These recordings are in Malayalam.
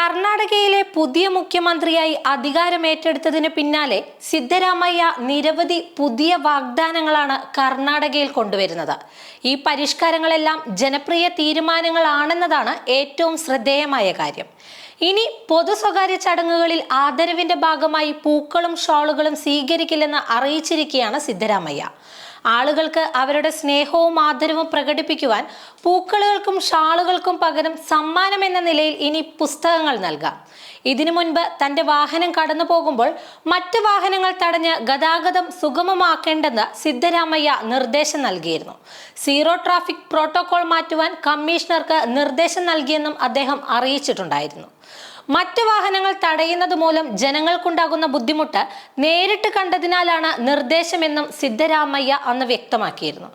കർണാടകയിലെ പുതിയ മുഖ്യമന്ത്രിയായി അധികാരമേറ്റെടുത്തതിന് പിന്നാലെ സിദ്ധരാമയ്യ നിരവധി പുതിയ വാഗ്ദാനങ്ങളാണ് കർണാടകയിൽ കൊണ്ടുവരുന്നത്. ഈ പരിഷ്കാരങ്ങളെല്ലാം ജനപ്രിയ തീരുമാനങ്ങളാണെന്നതാണ് ഏറ്റവും ശ്രദ്ധേയമായ കാര്യം. ഇനി പൊതു സ്വകാര്യ ചടങ്ങുകളിൽ ആദരവിന്റെ ഭാഗമായി പൂക്കളും ഷോളുകളും സ്വീകരിക്കില്ലെന്ന് അറിയിച്ചിരിക്കുകയാണ് സിദ്ധരാമയ്യ. ആളുകൾക്ക് അവരുടെ സ്നേഹവും ആദരവും പ്രകടിപ്പിക്കുവാൻ പൂക്കളുകൾക്കും ഷാളുകൾക്കും പകരം സമ്മാനം എന്ന നിലയിൽ ഇനി പുസ്തകങ്ങൾ നൽകാം. ഇതിനു മുൻപ് തന്റെ വാഹനം കടന്നു പോകുമ്പോൾ മറ്റ് വാഹനങ്ങൾ തടഞ്ഞ് ഗതാഗതം സുഗമമാക്കേണ്ടെന്ന് സിദ്ധരാമയ്യ നിർദ്ദേശം നൽകിയിരുന്നു. സീറോ ട്രാഫിക് പ്രോട്ടോകോൾ മാറ്റുവാൻ കമ്മീഷണർക്ക് നിർദ്ദേശം നൽകിയെന്നും അദ്ദേഹം അറിയിച്ചിട്ടുണ്ടായിരുന്നു. മറ്റ് വാഹനങ്ങൾ തടയുന്നത് മൂലം ജനങ്ങൾക്കുണ്ടാകുന്ന ബുദ്ധിമുട്ട് നേരിട്ട് കണ്ടതിനാലാണ് നിർദ്ദേശമെന്നും സിദ്ധരാമയ്യ അന്ന് വ്യക്തമാക്കിയിരുന്നു.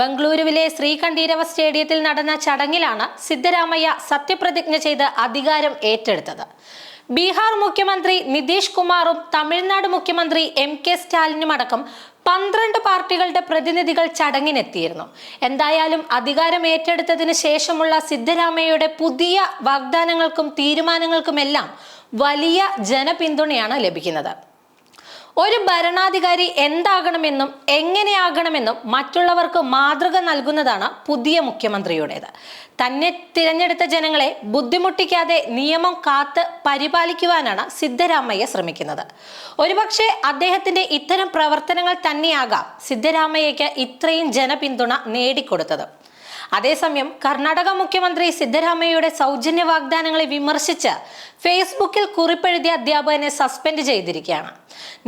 ബംഗളൂരുവിലെ ശ്രീകണ്ഠീരവ സ്റ്റേഡിയത്തിൽ നടന്ന ചടങ്ങിലാണ് സിദ്ധരാമയ്യ സത്യപ്രതിജ്ഞ ചെയ്ത് അധികാരം ഏറ്റെടുത്തത്. ബീഹാർ മുഖ്യമന്ത്രി നിതീഷ് കുമാറും തമിഴ്നാട് മുഖ്യമന്ത്രി എം കെ സ്റ്റാലിനും അടക്കം പന്ത്രണ്ട് പാർട്ടികളുടെ പ്രതിനിധികൾ ചടങ്ങിനെത്തിയിരുന്നു. എന്തായാലും അധികാരം ഏറ്റെടുത്തതിന് ശേഷമുള്ള സിദ്ധരാമയ്യയുടെ പുതിയ വാഗ്ദാനങ്ങൾക്കും തീരുമാനങ്ങൾക്കുമെല്ലാം വലിയ ജനപിന്തുണയാണ് ലഭിക്കുന്നത്. ഒരു ഭരണാധികാരി എന്താകണമെന്നും എങ്ങനെയാകണമെന്നും മറ്റുള്ളവർക്ക് മാതൃക നൽകുന്നതാണ് പുതിയ മുഖ്യമന്ത്രിയുടേത്. തന്നെ തിരഞ്ഞെടുത്ത ജനങ്ങളെ ബുദ്ധിമുട്ടിക്കാതെ നിയമം കാത്ത് പരിപാലിക്കുവാനാണ് സിദ്ധരാമയ്യ ശ്രമിക്കുന്നത്. ഒരുപക്ഷെ അദ്ദേഹത്തിന്റെ ഇത്തരം പ്രവർത്തനങ്ങൾ തന്നെയാകാം സിദ്ധരാമയ്യക്ക് ഇത്രയും ജനപിന്തുണ നേടിക്കൊടുത്തത്. അതേസമയം കർണാടക മുഖ്യമന്ത്രി സിദ്ധരാമയ്യയുടെ സൗജന്യ വാഗ്ദാനങ്ങളെ വിമർശിച്ച് ഫേസ്ബുക്കിൽ കുറിപ്പെഴുതിയ അധ്യാപകനെ സസ്പെൻഡ് ചെയ്തിരിക്കുകയാണ്.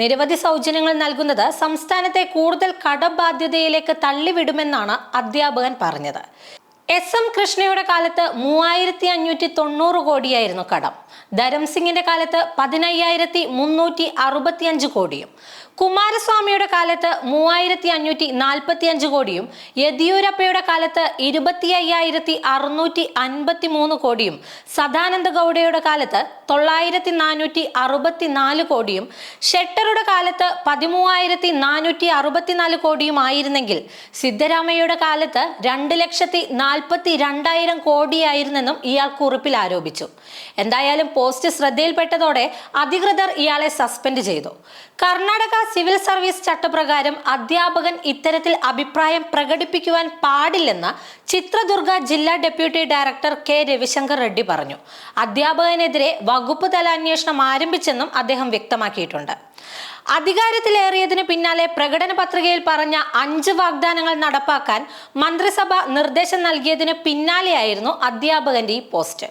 നിരവധി സൗജന്യങ്ങൾ നൽകുന്നത് സംസ്ഥാനത്തെ കൂടുതൽ കടബാധ്യതയിലേക്ക് തള്ളിവിടുമെന്നാണ് അധ്യാപകൻ പറഞ്ഞത്. എസ് എം കൃഷ്ണയുടെ കാലത്ത് മൂവായിരത്തി അഞ്ഞൂറ്റി തൊണ്ണൂറ് കോടിയായിരുന്നു കടം. ധരംസിംഗിന്റെ കാലത്ത് പതിനയ്യായിരത്തി മുന്നൂറ്റി അറുപത്തി അഞ്ച് കോടിയും. കുമാരസ്വാമിയുടെ കാലത്ത് മൂവായിരത്തി അഞ്ഞൂറ്റി നാൽപ്പത്തി അഞ്ച് കോടിയും. യെദ്യൂരപ്പയുടെ കാലത്ത് ഇരുപത്തി അയ്യായിരത്തി അറുന്നൂറ്റി അൻപത്തി മൂന്ന് കോടിയും. സദാനന്ദ ഗൗഡയുടെ കാലത്ത് തൊള്ളായിരത്തി നാനൂറ്റി അറുപത്തി നാല് കോടിയും. ഷെട്ടറുടെ കാലത്ത് പതിമൂവായിരത്തി നാനൂറ്റി അറുപത്തിനാല് കോടിയുമായിരുന്നെങ്കിൽ സിദ്ധരാമയ്യയുടെ കാലത്ത് രണ്ട് ലക്ഷത്തി നാൽപ്പത്തി രണ്ടായിരം കോടിയായിരുന്നെന്നും ഇയാൾ കുറിപ്പിൽ ആരോപിച്ചു. എന്തായാലും പോസ്റ്റ് ശ്രദ്ധയിൽപ്പെട്ടതോടെ അധികൃതർ ഇയാളെ സസ്പെൻഡ് ചെയ്തു. കർണാടക സിവിൽ സർവീസ് ചട്ടപ്രകാരം അധ്യാപകൻ ഇത്തരത്തിൽ അഭിപ്രായം പ്രകടിപ്പിക്കുവാൻ പാടില്ലെന്ന് ചിത്രദുർഗ ജില്ലാ deputy director K Ravishankar Reddy പറഞ്ഞു. അധ്യാപകനെതിരെ വകുപ്പ് തല അന്വേഷണം ആരംഭിച്ചെന്നും അദ്ദേഹം വ്യക്തമാക്കിയിട്ടുണ്ട്. അധികാരത്തിലേറിയതിനു പിന്നാലെ പ്രകടന പത്രികയിൽ പറഞ്ഞ അഞ്ച് വാഗ്ദാനങ്ങൾ നടപ്പാക്കാൻ മന്ത്രിസഭ നിർദ്ദേശം നൽകിയതിന് പിന്നാലെയായിരുന്നു അധ്യാപകന്റെ ഈ പോസ്റ്റ്.